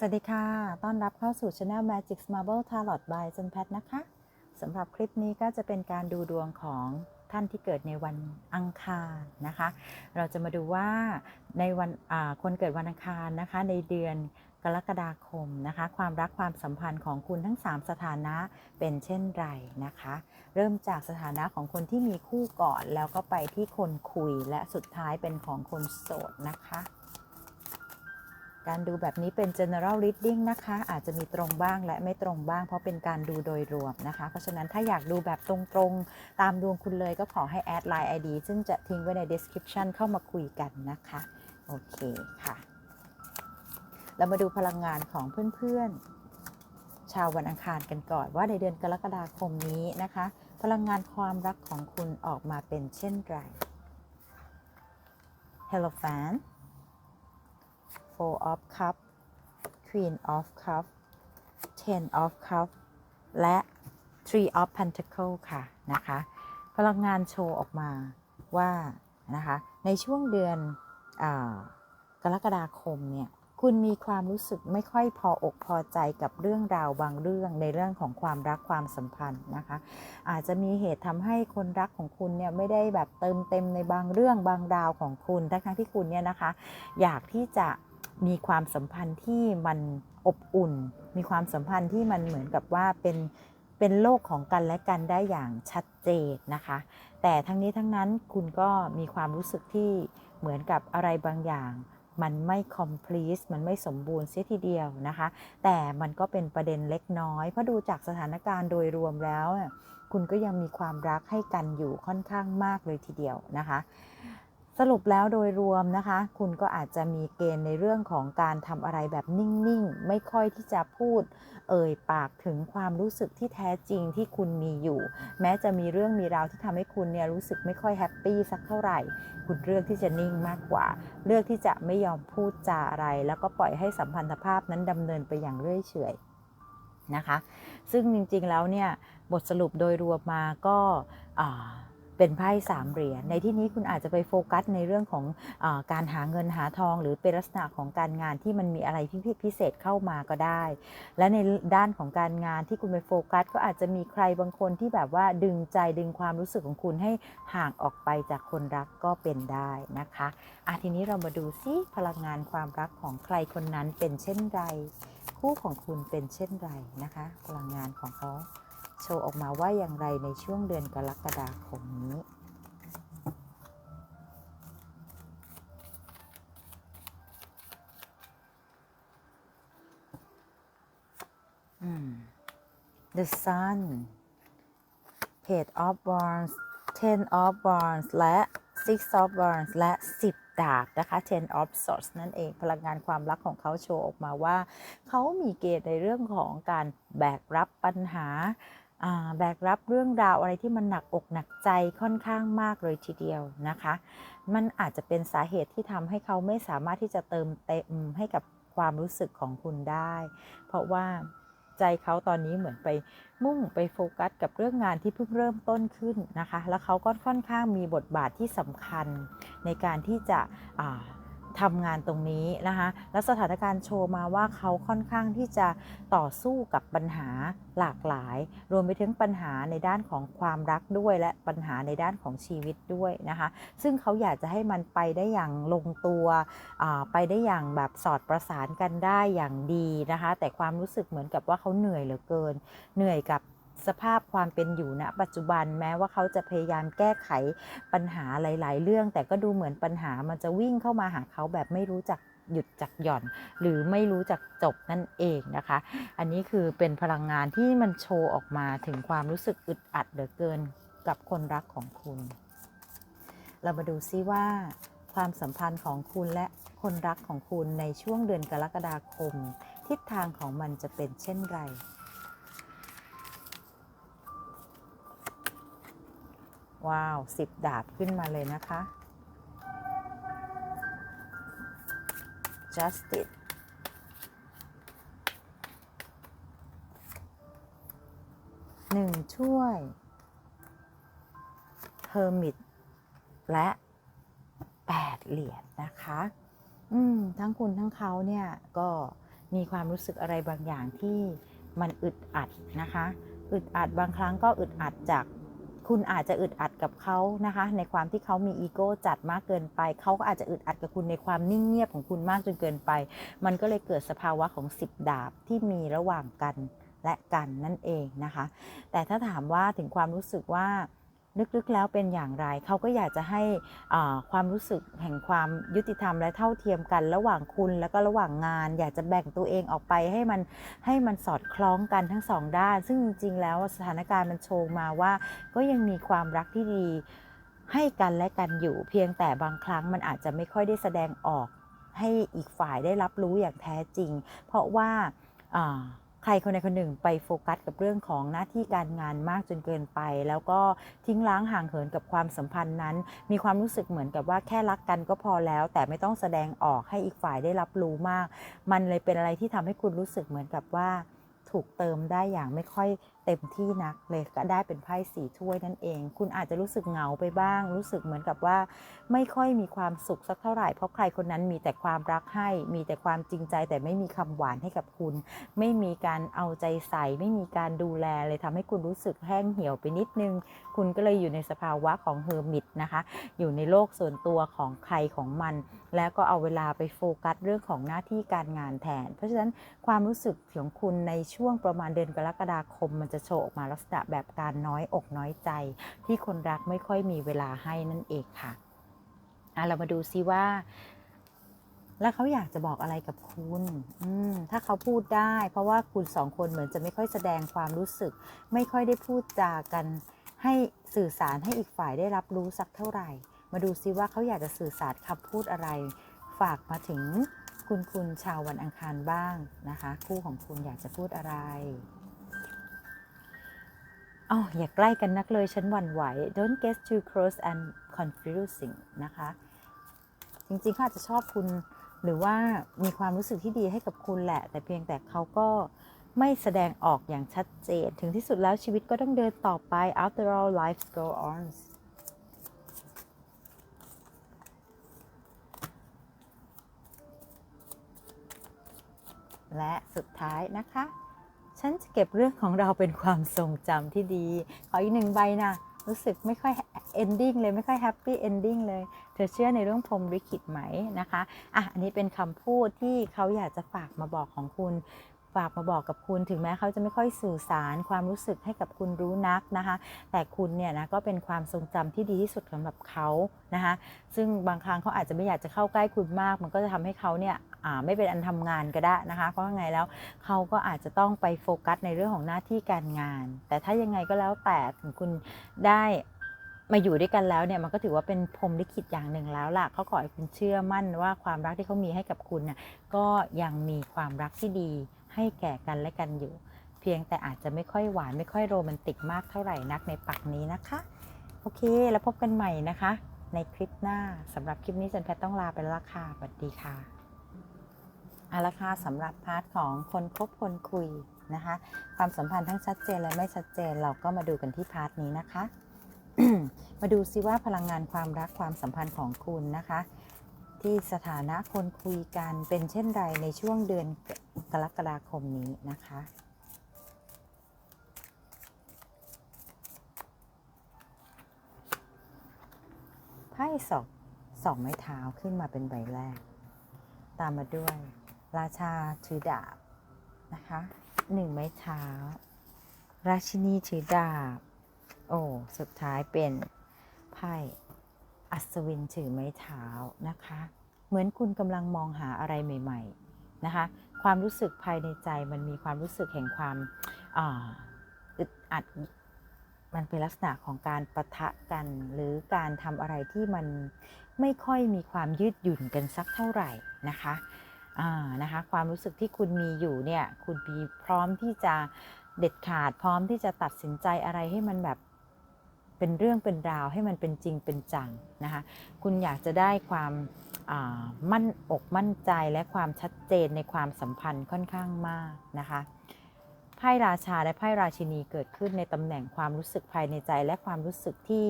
สวัสดีค่ะ ต้อนรับเข้าสู่ Channel Magic Marble Tarot by จันแพทนะคะ สำหรับคลิปนี้ก็จะเป็นการดูดวงของท่านที่เกิดในวันอังคารนะคะ เราจะมาดูว่าในวันคนเกิดวันอังคารนะคะ ในเดือนกรกฎาคมนะคะ ความรักความสัมพันธ์ของคุณทั้ง 3 สถานะเป็นเช่นไรนะคะ เริ่มจากสถานะของคนที่มีคู่ก่อน แล้วก็ไปที่คนคุยและสุดท้ายเป็นของคนโสดนะคะ การดูแบบนี้เป็น general reading นะคะ อาจจะมีตรงบ้างและไม่ตรงบ้าง เพราะเป็นการดูโดยรวมนะคะ เพราะฉะนั้นถ้าอยากดูแบบตรงๆ ตามดวงคุณเลยก็ขอให้แอดไลน์ ID ซึ่งจะทิ้งไว้ใน description เข้ามาคุยกันนะคะ โอเคค่ะ เรามาดูพลังงานของเพื่อนๆ ชาววันอังคารกันก่อนว่าในเดือนกรกฎาคมนี้นะคะ พลังงานความรักของคุณออกมาเป็นเช่นไร Hello fan Four of Cup Queen of Cup Ten of Cup และ Three of Pentacle ค่ะนะคะ พลังงานโชว์ออกมาว่านะคะ ในช่วงเดือนอกรกฎาคมเนี่ยคุณมีความรู้สึกไม่ค่อยพออกพอใจกับเรื่องราวบางเรื่องในเรื่องของความรักความสัมพันธ์นะคะ อาจจะมีเหตุทำให้คนรักของคุณเนี่ยไม่ได้แบบเติมเต็มในบางเรื่องบางราวของคุณทั้งที่คุณเนี่ยนะคะ อยากที่จะ มีความสัมพันธ์ที่มันอบอุ่น มีความสัมพันธ์ที่มันเหมือนกับว่าเป็นเป็นโลกของกันและกันได้อย่างชัดเจนนะคะ แต่ทั้งนี้ทั้งนั้นคุณก็มีความรู้สึกที่เหมือนกับอะไรบางอย่าง มันไม่ complete มันไม่สมบูรณ์เสียทีเดียวนะคะ แต่มันก็เป็นประเด็นเล็กน้อย เพราะดูจากสถานการณ์โดยรวมแล้ว คุณก็ยังมีความรักให้กันอยู่ค่อนข้างมากเลยทีเดียวนะคะ สรุปแล้วโดยรวมนะคะ คุณก็อาจจะมีเกณฑ์ในเรื่องของการทำอะไรแบบนิ่งๆ ไม่ค่อยที่จะพูด เอ่ยปากถึงความรู้สึกที่แท้จริงที่คุณมีอยู่ แม้จะมีเรื่องมีราวที่ทำให้คุณเนี่ยรู้สึกไม่ค่อยแฮปปี้สักเท่าไหร่ คุณเลือกที่จะนิ่งมากกว่า เลือกที่จะไม่ยอมพูดจาอะไร แล้วก็ปล่อยให้สัมพันธภาพนั้นดำเนินไปอย่างเรื่อยเฉยนะคะ ซึ่งจริงๆแล้วเนี่ยบทสรุปโดยรวมมาก็ เป็นไพ่สามเหรียญในที่นี้คุณอาจจะไปโฟกัสในเรื่องของอการหาเงินหาทอง หรือเป็นลักษณะของการงานที่มันมีอะไรพิพิเศษเข้ามาก็ได้ และในด้านของการงานที่คุณไปโฟกัส ก็อาจจะมีใครบางคนที่แบบว่าดึงใจดึงความรู้สึกของคุณให้ห่างออกไปจากคนรักก็เป็นได้นะคะอะทีนี้เรามาดูซิพลังงานความรักของใครคนนั้นเป็นเช่นไร คู่ของคุณเป็นเช่นไรนะคะ พลังงานของเขา โชว์ออกมาว่าอย่างไรในช่วงเดือนกรกฎาคมนี้อืม The Sun Page of Wands Ten of Wands และ Six of Wands และ 10 ดาบนะคะ Ten of Swords นั่นเองพลังงานความรักของเขาโชว์ออกมาว่า เขามีเกณฑ์ในเรื่องของการแบกรับปัญหาอ่า แบกรับเรื่องราวอะไรที่มันหนักอกหนักใจค่อนข้างมากเลยทีเดียวนะคะ มันอาจจะเป็นสาเหตุที่ทำให้เขาไม่สามารถที่จะเติมเต็มให้กับความรู้สึกของคุณได้ เพราะว่าใจเขาตอนนี้เหมือนไปมุ่งไปโฟกัสกับเรื่องงานที่เพิ่งเริ่มต้นขึ้นนะคะ แล้วเขาก็ค่อนข้างมีบทบาทที่สำคัญในการที่จะ ทำงานตรงนี้นะคะแล้วสถานการณ์โชว์มาว่าเขาค่อนข้างที่จะต่อสู้กับปัญหาหลากหลาย รวมไปถึงปัญหาในด้านของความรักด้วย และปัญหาในด้านของชีวิตด้วยนะคะซึ่งเขาอยากจะให้มันไปได้อย่างลงตัวอ่าไปได้อย่างแบบสอดประสานกันได้อย่างดีนะคะแต่ความรู้สึกเหมือนกับว่าเขาเหนื่อยเหลือเกิน เหนื่อยกับ สภาพความเป็นอยู่ณ ปัจจุบันแม้ว่าเขาจะพยายามแก้ไขปัญหาหลาย ๆ เรื่อง แต่ก็ดูเหมือนปัญหามันจะวิ่งเข้ามาหาเขาแบบไม่รู้จักหยุดจักหย่อน หรือไม่รู้จักจบนั่นเองนะคะ อันนี้คือเป็นพลังงานที่มันโชว์ออกมาถึงความรู้สึกอึดอัดเหลือเกินกับคนรักของคุณ เรามาดูซิว่า ความสัมพันธ์ของคุณและคนรักของคุณในช่วงเดือนกรกฎาคม ทิศทางของมันจะเป็นเช่นไร ว้าวสิบดาบขึ้นมาเลยนะคะ justice หนึ่งถ้วย hermit และ 8 เหรียญนะคะ อืม ทั้งคุณทั้งเขาเนี่ย ก็มีความรู้สึกอะไรบางอย่างที่มันอึดอัดนะคะ อึดอัดบางครั้งก็อึดอัดจาก คุณอาจจะอึดอัดกับเขานะคะ ในความที่เขามีอีโก้จัดมากเกินไป เขาก็อาจจะอึดอัดกับคุณในความนิ่งเงียบของคุณมากจนเกินไป มันก็เลยเกิดสภาวะของสิบดาบที่มีระหว่างกันและกันนั่นเองนะคะ แต่ถ้าถามว่าถึงความรู้สึกว่า ลึกๆแล้วเป็นอย่างไร เขาก็อยากจะให้อ่าความรู้สึกแห่งความยุติธรรมและเท่าเทียมกัน ระหว่างคุณแล้วก็ระหว่างงาน อยากจะแบ่งตัวเองออกไปให้มันให้มันสอดคล้องกันทั้งสองด้าน ซึ่งจริงๆแล้วสถานการณ์มันโชว์มาว่า ก็ยังมีความรักที่ดีให้กันและกันอยู่ เพียงแต่บางครั้งมันอาจจะไม่ค่อยได้แสดงออกให้อีกฝ่ายได้รับรู้อย่างแท้จริง เพราะว่าอ่า ใครคนใดคนหนึ่งไปโฟกัสกับเรื่องของหน้าที่การงานมากจนเกินไป แล้วก็ทิ้งล้างห่างเหินกับความสัมพันธ์นั้น มีความรู้สึกเหมือนกับว่าแค่รักกันก็พอแล้ว แต่ไม่ต้องแสดงออกให้อีกฝ่ายได้รับรู้มาก มันเลยเป็นอะไรที่ทำให้คุณรู้สึกเหมือนกับว่า ถูกเติมได้อย่างไม่ค่อย เต็มที่นักเลยก็ได้เป็นไพ่สีถ้วยนั่นเอง คุณอาจจะรู้สึกเหงาไปบ้าง รู้สึกเหมือนกับว่า ไม่ค่อยมีความสุขสักเท่าไหร่ เพราะใครคนนั้นมีแต่ความรักให้ มีแต่ความจริงใจ แต่ไม่มีคำหวานให้กับคุณ ไม่มีการเอาใจใส่ ไม่มีการดูแลเลยทำให้คุณรู้สึกแห้งเหี่ยวไปนิดนึง คุณก็เลยอยู่ในสภาวะของเฮอร์มิตนะคะ อยู่ในโลกส่วนตัวของใครของมัน แล้วก็เอาเวลาไปโฟกัสเรื่องของหน้าที่การงานแทน เพราะฉะนั้นความรู้สึกของคุณในช่วงประมาณเดือนกรกฎาคมมันจะโชว์ออกมาลักษณะแบบการน้อยอกน้อยใจ ที่คนรักไม่ค่อยมีเวลาให้นั่นเองค่ะอะเรามาดูซิว่า แล้วเขาอยากจะบอกอะไรกับคุณอืมถ้าเขาพูดได้ เพราะว่าคุณสองคนเหมือนจะไม่ค่อยแสดงความรู้สึก ไม่ค่อยได้พูดจากัน ให้สื่อสารให้อีกฝ่ายได้รับรู้สักเท่าไหร่ มาดูซิว่าเขาอยากจะสื่อสารคำพูดอะไร ฝากมาถึงคุณคุณชาววันอังคารบ้างนะคะ คู่ของคุณอยากจะพูดอะไร อ๋ออย่าใกล้กันนักเลยฉันหวั่นไหว don't get too close and confusing นะคะ จริงๆเขาอาจจะชอบคุณ หรือว่ามีความรู้สึกที่ดีให้กับคุณแหละ แต่เพียงแต่เขาก็ไม่แสดงออกอย่างชัดเจน ถึงที่สุดแล้วชีวิตก็ต้องเดินต่อไป after all life go on และสุดท้ายนะคะ ฉันจะเก็บเรื่องของเราเป็นความทรงจำที่ดี ขออีกหนึ่งใบนะ รู้สึกไม่ค่อย ending เลยไม่ค่อย happy ending เลย เธอเชื่อในเรื่องพรมลิขิตไหมนะคะอะอันนี้เป็นคำพูดที่เขาอยากจะฝากมาบอกของคุณฝากมาบอกกับคุณถึงแม้เขาจะไม่ค่อยสื่อสารความรู้สึกให้กับคุณรู้นักนะคะ แต่คุณเนี่ยนะก็เป็นความทรงจำที่ดีที่สุดสำหรับเขานะคะ ซึ่งบางครั้งเขาอาจจะไม่อยากจะเข้าใกล้คุณมาก มันก็จะทำให้เขาเนี่ย ไม่เป็นอันทำงานก็ได้นะคะ เพราะไงแล้วเขาก็อาจจะต้องไปโฟกัสในเรื่องของหน้าที่การงาน แต่ถ้ายังไงก็แล้วแต่ถึงคุณได้มาอยู่ด้วยกันแล้วเนี่ยมันก็ถือว่าเป็นพรมลิขิตอย่างหนึ่งแล้วล่ะเขาขอให้คุณเชื่อมั่นว่าความรักที่เขามีให้กับคุณน่ะก็ยังมีความรักที่ดีให้แก่กันและกันอยู่ เพียงแต่อาจจะไม่ค่อยหวานไม่ค่อยโรแมนติกมากเท่าไหร่นักในปักนี้นะคะ โอเค แล้วพบกันใหม่นะคะ ในคลิปหน้าสำหรับคลิปนี้จันแพทต้องลาไปแล้วล่ะค่ะสวัสดีค่ะ อาละค่ะสำหรับพาร์ทของคนคบคนคุยนะคะ ความสัมพันธ์ทั้งชัดเจนและไม่ชัดเจนเราก็มาดูกันที่พาร์ทนี้นะคะ มาดูซิว่าพลังงานความรักความสัมพันธ์ของคุณนะคะ ที่สถานะคนคุยกันเป็นเช่นไรในช่วงเดือนกรกฎาคมนี้นะคะไพ่สองสองไม้เท้าขึ้นมาเป็นใบแรก ตามมาด้วย ราชาถือดาบนะคะหนึ่งไม้เท้า ราชินีถือดาบ โอ้สุดท้ายเป็นไพ่อัศวินถือไม้เท้านะคะ เหมือนคุณกำลังมองหาอะไรใหม่ ๆนะคะ ความรู้สึกภายในใจมันมีความรู้สึกแห่งความอึดอัดมันเป็นลักษณะของการประทะกัน หรือการทำอะไรที่มันไม่ค่อยมีความยืดหยุ่นกันสักเท่าไหร่นะคะ นะคะความรู้สึกที่คุณมีอยู่เนี่ยคุณมีพร้อมที่จะเด็ดขาดพร้อมที่จะตัดสินใจอะไรให้มันแบบเป็นเรื่องเป็นราวให้มันเป็นจริงเป็นจังนะคะคุณอยากจะได้ความมั่นอกมั่นใจและความชัดเจนในความสัมพันธ์ค่อนข้างมากนะคะไพ่ราชาและไพ่ราชินีเกิดขึ้นในตำแหน่งความรู้สึกภายในใจ และความรู้สึกที่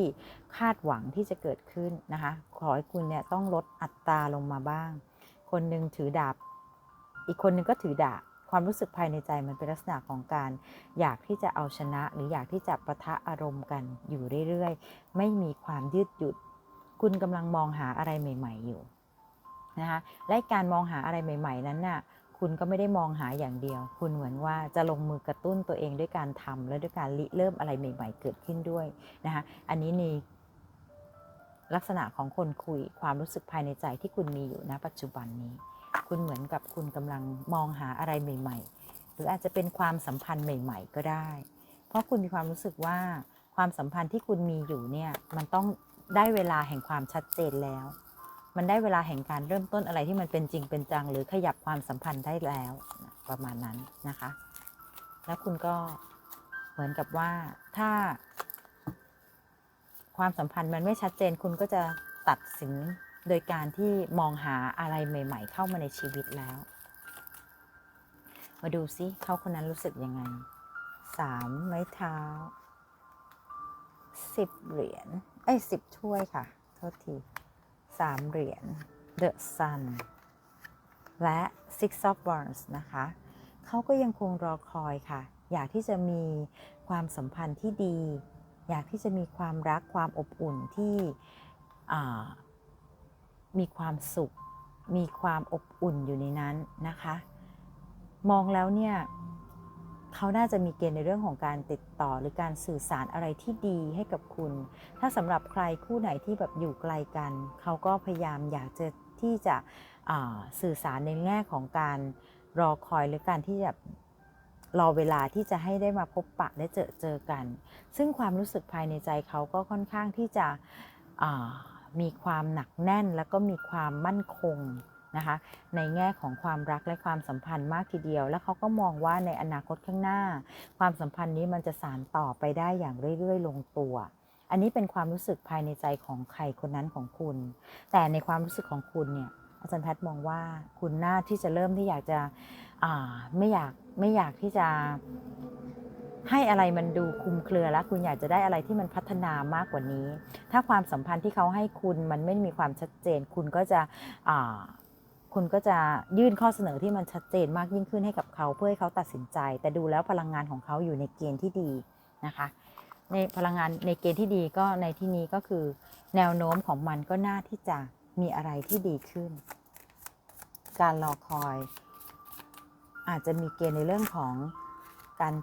คาดหวังที่จะเกิดขึ้นนะคะขอให้คุณเนี่ยต้องลดอัตราลงมาบ้าง คนหนึ่งถือดาบ อีกคนหนึ่งก็ถือดาบ ความรู้สึกภายในใจมันเป็นลักษณะของการ อยากที่จะเอาชนะ หรืออยากที่จะประทะอารมณ์กันอยู่เรื่อยๆ ไม่มีความยืดหยุ่นคุณกำลังมองหาอะไรใหม่ ๆ อยู่นะคะและการมองหาอะไรใหม่ ๆ นั้นน่ะคุณก็ไม่ได้มองหาอย่างเดียว คุณเหมือนว่าจะลงมือกระตุ้นตัวเองด้วยการทำและด้วยการริเริ่มอะไรใหม่ ๆ เกิดขึ้นด้วยนะคะ อันนี้ใน ลักษณะของคนคุยความรู้สึกภายในใจที่คุณมีอยู่ณปัจจุบันนี้ คุณเหมือนกับคุณกำลังมองหาอะไรใหม่ ๆ หรืออาจจะเป็นความสัมพันธ์ใหม่ ๆ ก็ได้ เพราะคุณมีความรู้สึกว่าความสัมพันธ์ที่คุณมีอยู่เนี่ยมันต้องได้เวลาแห่งความชัดเจนแล้ว มันได้เวลาแห่งการเริ่มต้นอะไรที่มันเป็นจริงเป็นจัง หรือขยับความสัมพันธ์ได้แล้วประมาณนั้นนะคะ แล้วคุณก็เหมือนกับว่าถ้า ความสัมพันธ์มันไม่ชัดเจนคุณก็จะตัดสินโดยการที่มองหาอะไรใหม่ ๆ เข้ามาในชีวิตแล้ว มาดูซิเขาคนนั้นรู้สึกยังไงสามไม้เท้าสิบเหรียญเอ้ยสิบถ้วยค่ะ โทษทีสามเหรียญ The Sun และ Six of Wands นะคะเขาก็ยังคงรอคอยค่ะ อยากที่จะมีความสัมพันธ์ที่ดี อยากที่จะมีความรักความอบอุ่นที่มีความสุข มีความอบอุ่นอยู่ในนั้นนะคะ มองแล้วเนี่ยเขาน่าจะมีเกณฑ์ในเรื่องของการติดต่อหรือการสื่อสารอะไรที่ดีให้กับคุณ ถ้าสำหรับใครคู่ไหนที่แบบอยู่ไกลกัน เขาก็พยายามอยากจะที่จะสื่อสารในแง่ของการรอคอยหรือการที่จะ รอเวลาที่จะให้ได้มาพบปะและเจอเจอกัน ซึ่งความรู้สึกภายในใจเขาก็ค่อนข้างที่จะมีความหนักแน่นแล้วก็มีความมั่นคงนะคะในแง่ของความรักและความสัมพันธ์มากทีเดียว แล้วเขาก็มองว่าในอนาคตข้างหน้า ความสัมพันธ์นี้มันจะสานต่อไปได้อย่างเรื่อยๆ ลงตัว อันนี้เป็นความรู้สึกภายในใจของใครคนนั้นของคุณ แต่ในความรู้สึกของคุณเนี่ยอาจารย์แพทย์มองว่าคุณน่าที่จะเริ่มที่อยากจะ ไม่อยากไม่อยากที่จะให้อะไรมันดูคุมเครือแล้ว คุณอยากจะได้อะไรที่มันพัฒนามากกว่านี้ ถ้าความสัมพันธ์ที่เขาให้คุณมันไม่มีความชัดเจน คุณก็จะคุณก็จะยื่นข้อเสนอที่มันชัดเจนมากยิ่งขึ้นให้กับเขาเพื่อให้เขาตัดสินใจ แต่ดูแล้วพลังงานของเขาอยู่ในเกณฑ์ที่ดีนะคะ ในพลังงานในเกณฑ์ที่ดีก็ในที่นี้ก็คือ แนวโน้มของมันก็น่าที่จะมีอะไรที่ดีขึ้น การรอคอย อาจจะมีเกณฑ์ในเรื่องของการ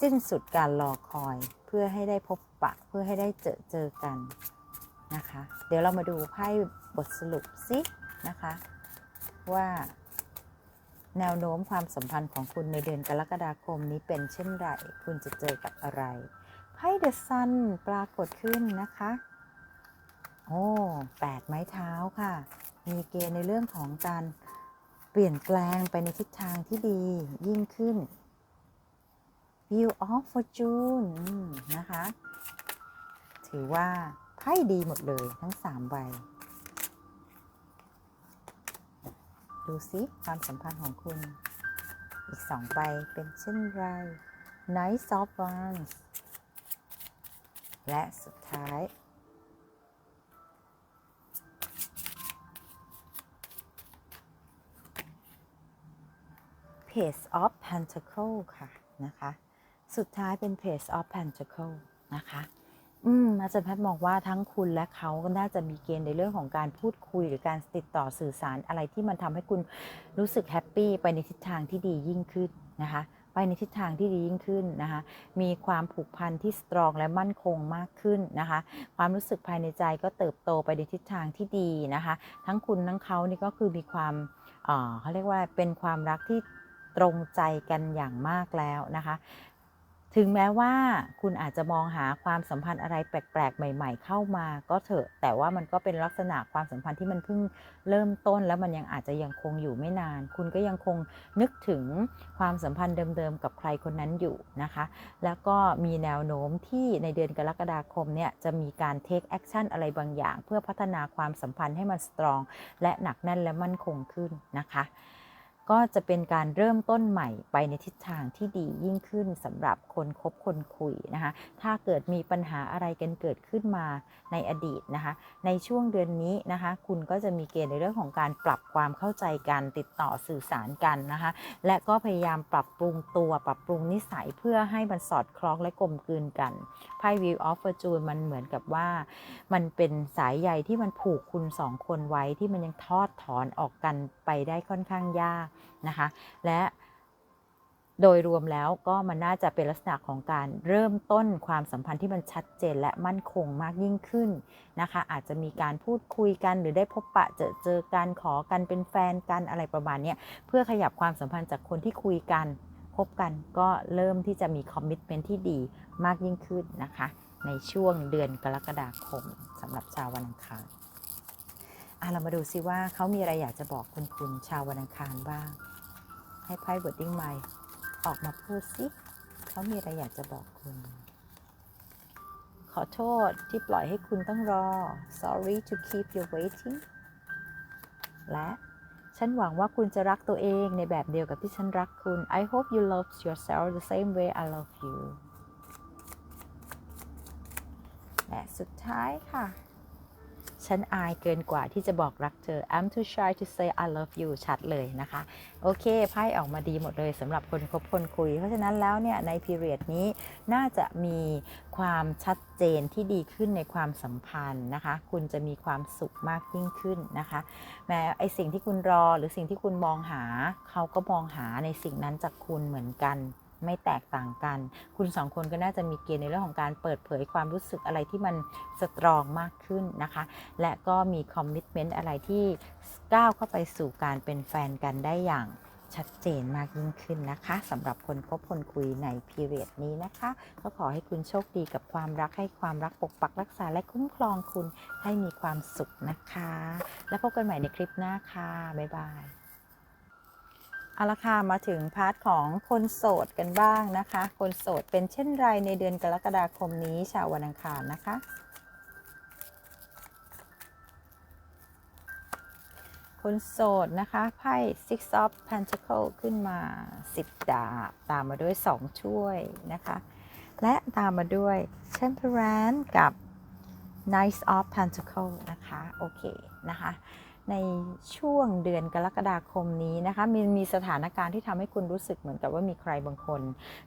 สิ้นสุดการรอคอย เพื่อให้ได้พบปะเพื่อให้ได้เจอเจอกันนะคะ เดี๋ยวเรามาดูไพ่บทสรุปซินะคะ ว่าแนวโน้มความสัมพันธ์ของคุณในเดือนกรกฎาคมนี้เป็นเช่นไร คุณจะเจอกับอะไร ไพ่เดอะซันปรากฏขึ้นนะคะ โอ้แปดไม้เท้าค่ะ มีเกณฑ์ในเรื่องของการ เปลี่ยนแปลงไปในทิศทางที่ดียิ่งขึ้น View of Fortune นะคะ ถือว่าไพ่ดีหมดเลยทั้ง3ใบ ดูซิความสัมพันธ์ของคุณ อีก2ใบเป็นเช่นไร Nice of Wands และสุดท้าย Page of Pentacle ค่ะนะคะ สุดท้ายเป็น Page of Pentacle นะคะอืมอาจารย์แพทย์มองว่าทั้งคุณและเขาก็น่าจะมีเกณฑ์ในเรื่องของการพูดคุยหรือการติดต่อสื่อสารอะไรที่มันทำให้คุณรู้สึกแฮปปี้ไปในทิศทางที่ดียิ่งขึ้นนะคะ ไปในทิศทางที่ดียิ่งขึ้นนะคะ มีความผูกพันที่สตรองและมั่นคงมากขึ้นนะคะ ความรู้สึกภายในใจก็เติบโตไปในทิศทางที่ดีนะคะ ทั้งคุณทั้งเขานี่ก็คือมีความเขาเรียกว่าเป็นความรักที่ ตรงใจกันอย่างมากแล้วนะคะ ถึงแม้ว่าคุณอาจจะมองหาความสัมพันธ์อะไรแปลกๆ ใหม่ ๆ เข้ามาก็เถอะ แต่ว่ามันก็เป็นลักษณะความสัมพันธ์ที่มันเพิ่งเริ่มต้น แล้วมันยังอาจจะยังคงอยู่ไม่นาน คุณก็ยังคงนึกถึงความสัมพันธ์เดิมๆ กับใครคนนั้นอยู่นะคะ แล้วก็มีแนวโน้มที่ในเดือนกรกฎาคมเนี่ยจะมีการเทคแอคชั่นอะไรบางอย่าง เพื่อพัฒนาความสัมพันธ์ให้มันสตรอง และหนักแน่นและมั่นคงขึ้นนะคะ ก็จะเป็นการเริ่มต้นใหม่ไปในทิศทางที่ดียิ่งขึ้นสำหรับคนคบคนคุยนะคะ ถ้าเกิดมีปัญหาอะไรกันเกิดขึ้นมาในอดีตนะคะ ในช่วงเดือนนี้นะคะ คุณก็จะมีเกณฑ์ในเรื่องของการปรับความเข้าใจกันติดต่อสื่อสารกันนะคะ และก็พยายามปรับปรุงตัวปรับปรุงนิสัยเพื่อให้มันสอดคล้องและกลมกลืนกันไพ่ Wheel of Fortune มันเหมือนกับว่า มันเป็นสายใยที่มันผูกคุณสองคนไว้ที่มันยังทอดถอนออกกันไปได้ค่อนข้างยากนะคะ และโดยรวมแล้วก็มันน่าจะเป็นลักษณะของการเริ่มต้นความสัมพันธ์ที่มันชัดเจนและมั่นคงมากยิ่งขึ้นนะคะ อาจจะมีการพูดคุยกันหรือได้พบปะเจอเจอกันขอกันเป็นแฟนกันอะไรประมาณนี้เพื่อขยับความสัมพันธ์จากคนที่คุยกันพบกันก็เริ่มที่จะมีคอมมิชเมนที่ดีมากยิ่งขึ้นนะคะ ในช่วงเดือนกรกฎาคมสำหรับชาววันอังคาร เรามาดูซิว่าเขามีอะไรอยากจะบอกคุณคุณชาววันอังคารบ้าง ให้ไพ่เวิร์ดดิ้งไมออกมาพูดซิเขามีอะไรอยากจะบอกคุณ ขอโทษที่ปล่อยให้คุณต้องรอ sorry to keep you waiting และฉันหวังว่าคุณจะรักตัวเองในแบบเดียวกับที่ฉันรักคุณ I hope you love yourself the same way I love you และสุดท้ายค่ะ ฉันอายเกินกว่าที่จะบอกรักเธอ I'm too shy to say I love you ชัดเลยนะคะ โอเค ไพ่ออกมาดีหมดเลยสำหรับคนคบคนคุย เพราะฉะนั้นแล้วเนี่ย ในพีเรียดนี้น่าจะมีความชัดเจนที่ดีขึ้นในความสัมพันธ์นะคะ คุณจะมีความสุขมากยิ่งขึ้นนะคะ แม้ไอสิ่งที่คุณรอหรือสิ่งที่คุณมองหา เขาก็มองหาในสิ่งนั้นจากคุณเหมือนกัน ไม่แตกต่างกัน คุณสองคนก็น่าจะมีเกณฑ์ในเรื่องของการเปิดเผยความรู้สึกอะไรที่มันสตรองมากขึ้นนะคะ และก็มีคอมมิชเมนต์อะไรที่ก้าวเข้าไปสู่การเป็นแฟนกันได้อย่างชัดเจนมากยิ่งขึ้นนะคะสำหรับคนคบคนคุยในพีเรียดนี้นะคะ ก็ขอให้คุณโชคดีกับความรักให้ความรักปกปักรักษาและคุ้มครองคุณให้มีความสุขนะคะ แล้วพบกันใหม่ในคลิปหน้าค่ะ บ๊ายบาย เอาละค่ะมาถึงพาร์ทของคนโสดกันบ้างนะคะ คนโสดเป็นเช่นไรในเดือนกรกฎาคมนี้ชาววันอังคารนะคะ คนโสดนะคะไพ่ Six of Pentacle ขึ้นมา 10 ดาบ ตามมาด้วย 2 ช่วยนะคะ และตามมาด้วย Temperance กับ Knight of Pentacle นะคะ โอเคนะคะ ในช่วงเดือนกรกฎาคมนี้นะคะมีมีสถานการณ์ที่ทำให้คุณรู้สึกเหมือนกับว่ามีใครบางคน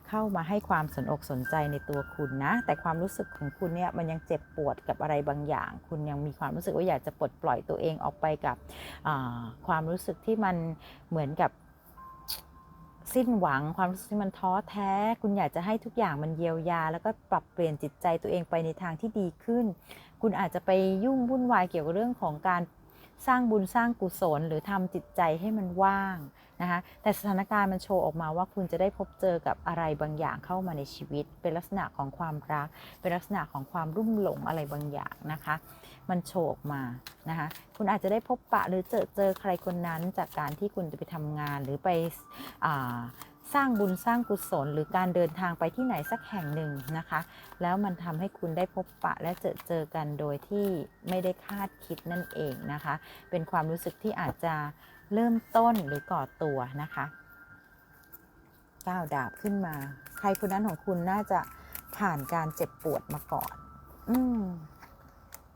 เข้ามาให้ความสนอกสนใจในตัวคุณนะ แต่ความรู้สึกของคุณเนี่ยมันยังเจ็บปวดกับอะไรบางอย่าง คุณยังมีความรู้สึกว่าอยากจะปลดปล่อยตัวเองออกไปกับความรู้สึกที่มันเหมือนกับสิ้นหวังความรู้สึกที่มันท้อแท้ คุณอยากจะให้ทุกอย่างมันเยียวยา แล้วก็ปรับเปลี่ยนจิตใจตัวเองไปในทางที่ดีขึ้น คุณอาจจะไปยุ่งวุ่นวายเกี่ยวกับเรื่องของการ สร้างบุญสร้างกุศลหรือทำจิตใจให้มันว่างนะคะแต่สถานการณ์มันโชว์ออกมาว่าคุณจะได้พบเจอกับอะไรบางอย่างเข้ามาในชีวิต เป็นลักษณะของความรัก เป็นลักษณะของความรุ่มหลงอะไรบางอย่างนะคะ มันโชว์ออกมานะคะคุณอาจจะได้พบปะหรือเจอเจอใครคนนั้นจากการที่คุณจะไปทำงานหรือไปอ่า สร้างบุญสร้างกุศล หรือการเดินทางไปที่ไหนสักแห่งหนึ่งนะคะ แล้วมันทำให้คุณได้พบปะและเจอเจอกันโดยที่ไม่ได้คาดคิดนั่นเองนะคะ เป็นความรู้สึกที่อาจจะเริ่มต้นหรือก่อตัวนะคะก้าวดาบขึ้นมา ใครคนนั้นของคุณน่าจะผ่านการเจ็บปวดมาก่อน อื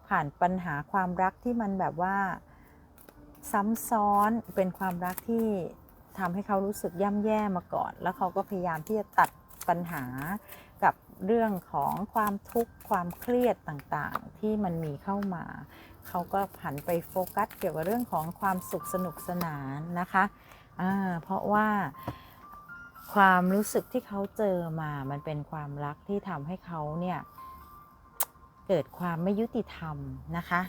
ผ่านปัญหาความรักที่มันแบบว่า ซ้ำซ้อนเป็นความรักที่ ทำให้เขารู้สึกย่ำแย่มาก่อน แล้วเขาก็พยายามที่จะตัดปัญหากับเรื่องของความทุกข์ความเครียดต่างๆ ที่มันมีเข้ามา เขาก็ผันไปโฟกัสเกี่ยวกับเรื่องของความสุขสนุกสนานนะคะเพราะว่าความรู้สึกที่เขาเจอมา มันเป็นความรักที่ทำให้เขาเนี่ยเกิดความไม่ยุติธรรมนะคะ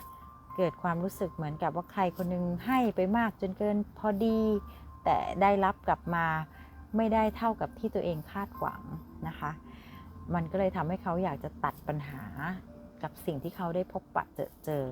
เกิดความรู้สึกเหมือนกับว่าใครคนหนึงให้ไปมากจนเกินพอดี แต่ได้รับกลับมาไม่ได้เท่ากับที่ตัวเองคาดหวังนะคะ มันก็เลยทำให้เขาอยากจะตัดปัญหากับสิ่งที่เขาได้พบปะเจอเจอ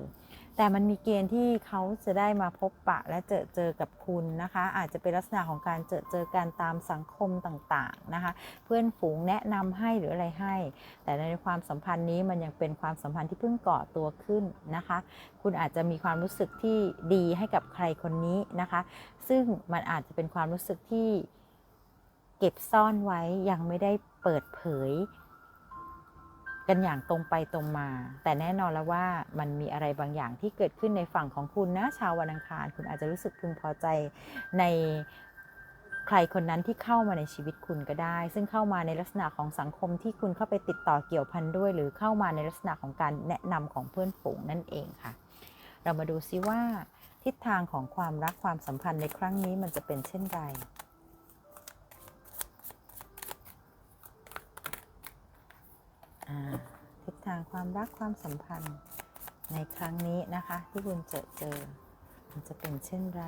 แต่มันมีเกณฑ์ที่เขาจะได้มาพบปะและเจอเจอกับคุณนะคะ อาจจะเป็นลักษณะของการเจอเจอกันตามสังคมต่างๆนะคะ เพื่อนฝูงแนะนำให้หรืออะไรให้ แต่ในความสัมพันธ์นี้มันยังเป็นความสัมพันธ์ที่เพิ่งก่อตัวขึ้นนะคะ คุณอาจจะมีความรู้สึกที่ดีให้กับใครคนนี้นะคะ ซึ่งมันอาจจะเป็นความรู้สึกที่เก็บซ่อนไว้ยังไม่ได้เปิดเผย กันอย่างตรงไปตรงมา แต่แน่นอนแล้วว่ามันมีอะไรบางอย่างที่เกิดขึ้นในฝั่งของคุณนะชาววันอังคาร คุณอาจจะรู้สึกพึงพอใจในใครคนนั้นที่เข้ามาในชีวิตคุณก็ได้ ซึ่งเข้ามาในลักษณะของสังคมที่คุณเข้าไปติดต่อเกี่ยวพันด้วย หรือเข้ามาในลักษณะของการแนะนำของเพื่อนฝูงนั่นเองค่ะ เรามาดูซิว่า ทิศทางของความรักความสัมพันธ์ในครั้งนี้มันจะเป็นเช่นไร อ่า ทิศทางความรักความสัมพันธ์ในครั้งนี้นะคะ ที่คุณเจอเจอ มันจะเป็นเช่นไร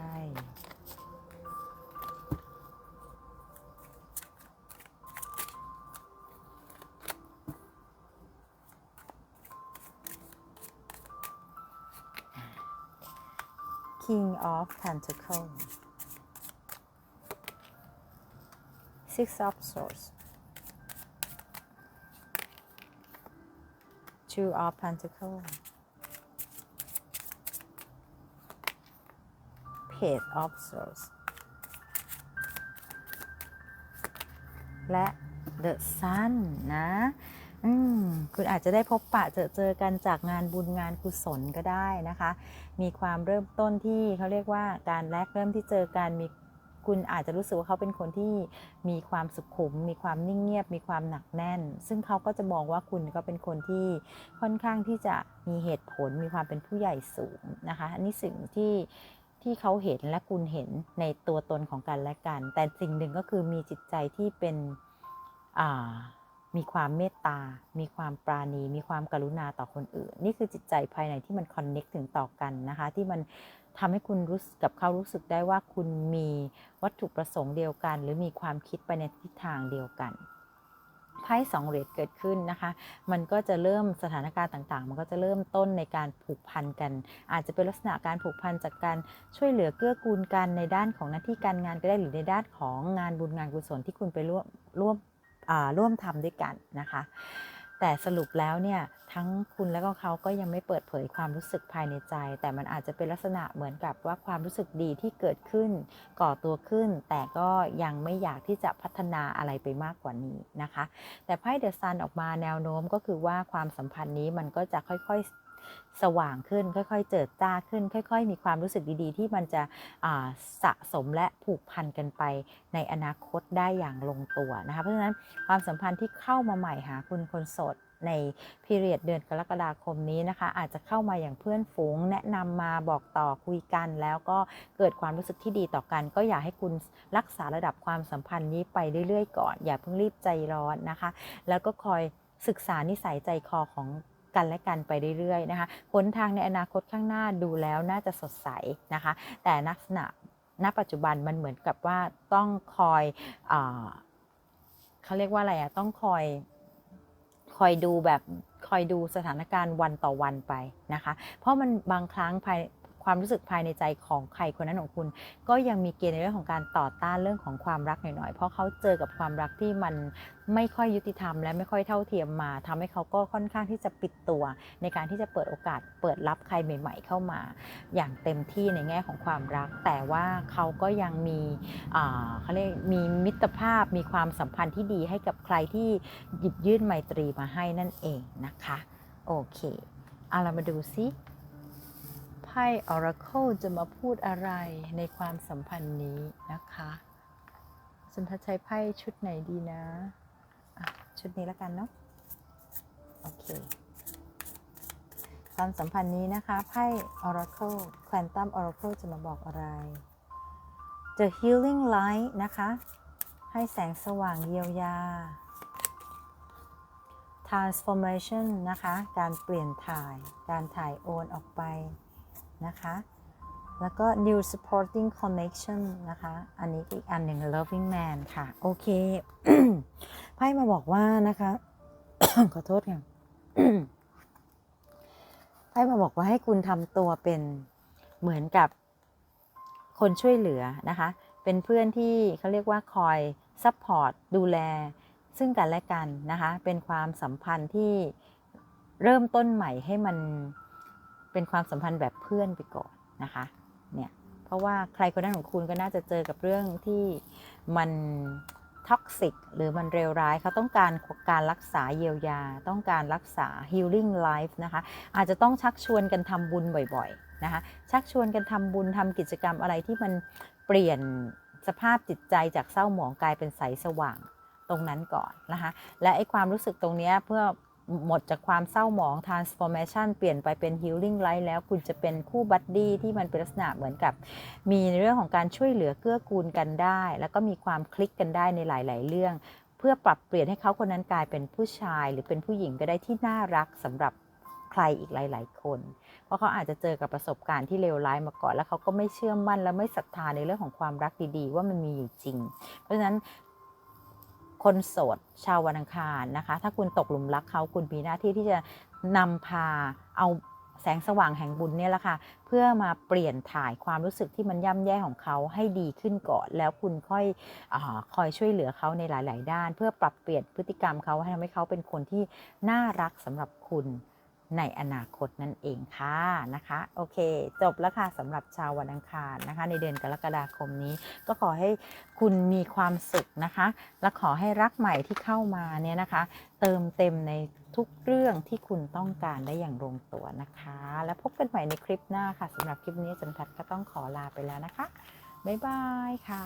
King of Pentacles Six of Swords Two of Pentacles Page of Swords และ The Sun นะอืมคุณอาจจะได้พบปะเจอเจอกันจากงานบุญงานกุศลก็ได้นะคะ มีความเริ่มต้นที่เขาเรียกว่าการแรกเริ่มที่เจอกันมี คุณอาจจะรู้สึกว่าเขาเป็นคนที่มีความสุขุม มีความนิ่งเงียบ มีความหนักแน่น ซึ่งเขาก็จะมองว่าคุณก็เป็นคนที่ค่อนข้างที่จะมีเหตุผล มีความเป็นผู้ใหญ่สูงนะคะอันนี้สิ่งที่ที่เขาเห็นและคุณเห็นในตัวตนของกันและกัน แต่สิ่งหนึ่งก็คือมีจิตใจที่เป็นมีความเมตตา มีความปราณี มีความกรุณาต่อคนอื่น นี่คือจิตใจภายในที่มันคอนเน็กถึงต่อกันนะคะ ที่มัน ทำให้คุณรู้สึกกับเขารู้สึกได้ว่าคุณมีวัตถุประสงค์เดียวกัน หรือมีความคิดไปในทิศทางเดียวกันไพ่สองเหรียญเกิดขึ้นนะคะ มันก็จะเริ่มสถานการณ์ต่างๆ มันก็จะเริ่มต้นในการผูกพันกัน อาจจะเป็นลักษณะการผูกพันจากการช่วยเหลือเกื้อกูลกันในด้านของหน้าที่การงานก็ได้หรือในด้านของงานบุญงานกุศลที่คุณไปร่วมร่วมร่วมทำด้วยกันนะคะ แต่สรุปแล้วเนี่ยทั้งคุณและก็เขาก็ยังไม่เปิดเผยความรู้สึกภายในใจ แต่มันอาจจะเป็นลักษณะเหมือนกับว่าความรู้สึกดีที่เกิดขึ้น ก่อตัวขึ้น แต่ก็ยังไม่อยากที่จะพัฒนาอะไรไปมากกว่านี้นะคะ แต่ไพ่เดอะซันออกมาแนวโน้มก็คือว่าความสัมพันธ์นี้มันก็จะค่อยๆ สว่างขึ้น ค่อย ๆ เจิดจ้าขึ้น ค่อย ๆ มีความรู้สึกดีๆ ที่มันจะสะสมและผูกพันกันไปในอนาคตได้อย่างลงตัวนะคะเพราะฉะนั้นความสัมพันธ์ที่เข้ามาใหม่หาคุณคนโสดในพีเรียดเดือนกรกฎาคมนี้นะคะ อาจจะเข้ามาอย่างเพื่อนฝูง แนะนำมาบอกต่อคุยกัน แล้วก็เกิดความรู้สึกที่ดีต่อกัน ก็อยากให้คุณรักษาระดับความสัมพันธ์นี้ไปเรื่อยๆ ก่อน อย่าเพิ่งรีบใจร้อนนะคะ แล้วก็คอยศึกษานิสัยใจคอของ กันและกันไปเรื่อยๆนะคะหนทางในอนาคตข้างหน้าดูแล้วน่าจะสดใสนะคะ แต่ลักษณะณปัจจุบันมันเหมือนกับว่าต้องคอยอเขาเรียกว่าอะไรอะต้องคอยคอยดูแบบคอยดูสถานการณ์วันต่อวันไปนะคะ เพราะมันบางครั้งภาย ความรู้สึกภายในใจของใครคนนั้นของคุณ ก็ยังมีเกณฑ์ในเรื่องของการต่อต้านเรื่องของความรักหน่อยๆ เพราะเขาเจอกับความรักที่มันไม่ค่อยยุติธรรม และไม่ค่อยเท่าเทียมมาทำให้เขาก็ค่อนข้างที่จะปิดตัว ในการที่จะเปิดโอกาสเปิดรับใครใหม่ ๆ เข้ามา อย่างเต็มที่ในแง่ของความรัก แต่ว่าเขาก็ยังมีเขาเรียกมีมิตรภาพมีความสัมพันธ์ที่ดีให้กับใครที่หยิบยื่นไมตรีมาให้นั่นเองนะคะ โอเคเอาเรามาดูซิ ไพ่ Oracle จะมาพูดอะไรในความสัมพันธ์นี้นะคะสุนทรชัยไพ่ชุดไหนดีนะะชุดนี้แล้วกันเนาะ โอเค ความสัมพันธ์นี้นะคะ ไพ่ Oracle Quantum Oracle จะมาบอกอะไร The Healing Light นะคะ ให้แสงสว่างเยียวยา transformation นะคะ การเปลี่ยนถ่าย การถ่ายโอนออกไป นะคะ แล้วก็ new supporting connection นะคะ อันนี้อีกอันหนึ่ง loving man ค่ะ โอเค ไพ่มาบอกว่านะคะ ขอโทษค่ะไพ่มาบอกว่าให้คุณทำตัวเป็นเหมือนกับคนช่วยเหลือนะคะ เป็นเพื่อนที่เขาเรียกว่าคอยซัพพอร์ตดูแล ซึ่งกันและกันนะคะ เป็นความสัมพันธ์ที่เริ่มต้นใหม่ให้มัน เป็นความสัมพันธ์แบบเพื่อนไปก่อนนะคะเนี่ยเพราะว่าใครคนนั้นของคุณก็น่าจะเจอกับเรื่องที่มันท็อกซิกหรือมันเร็วร้ายเขาต้องการการรักษาเยียวยา ต้องการรักษา healing life นะคะอาจจะต้องชักชวนกันทำบุญบ่อยๆนะคะชักชวนกันทำบุญทำกิจกรรมอะไรที่มันเปลี่ยนสภาพจิตใจจากเศร้าหมองกลายเป็นใสสว่างตรงนั้นก่อนนะคะและไอ้ความรู้สึกตรงเนี้ยเพื่อ หมดจากความเศร้าหมอง transformation เปลี่ยนไปเป็น healing life แล้วคุณจะเป็นคู่บัดดี้ที่มันเป็นลักษณะเหมือนกับ มีในเรื่องของการช่วยเหลือเกื้อกูลกันได้ แล้วก็มีความคลิกกันได้ในหลาย ๆ เรื่อง เพื่อปรับเปลี่ยนให้เขาคนนั้นกลายเป็นผู้ชาย หรือเป็นผู้หญิงก็ได้ที่น่ารักสำหรับใครอีกหลาย ๆ คน เพราะเขาอาจจะเจอกับประสบการณ์ที่เลวร้ายมาก่อน แล้วเขาก็ไม่เชื่อมั่นและไม่ศรัทธาในเรื่องของความรักดี ๆ ว่ามันมีอยู่จริง เพราะฉะนั้น คนโสดชาววันอังคารนะคะ ถ้าคุณตกหลุมรักเขาคุณมีหน้าที่ที่จะนำพาเอาแสงสว่างแห่งบุญเนี่ยแหละค่ะ เพื่อมาเปลี่ยนถ่ายความรู้สึกที่มันย่ำแย่ของเขาให้ดีขึ้นก่อน แล้วคุณค่อยอาคอยช่วยเหลือเขาในหลาย ๆ ด้าน เพื่อปรับเปลี่ยนพฤติกรรมเขาให้ทำให้เขาเป็นคนที่น่ารักสำหรับคุณ ในอนาคตนั่นเองค่ะนะคะ โอเค จบแล้วค่ะสำหรับชาววันอังคารนะคะ ในเดือนกรกฎาคมนี้ ก็ขอให้คุณมีความสุขนะคะ และขอให้รักใหม่ที่เข้ามาเนี่ยนะคะ เติมเต็มในทุกเรื่องที่คุณต้องการได้อย่างลงตัวนะคะ แล้วพบกันใหม่ในคลิปหน้าค่ะสำหรับคลิปนี้จันทัดก็ต้องขอลาไปแล้วนะคะบ๊ายบายค่ะ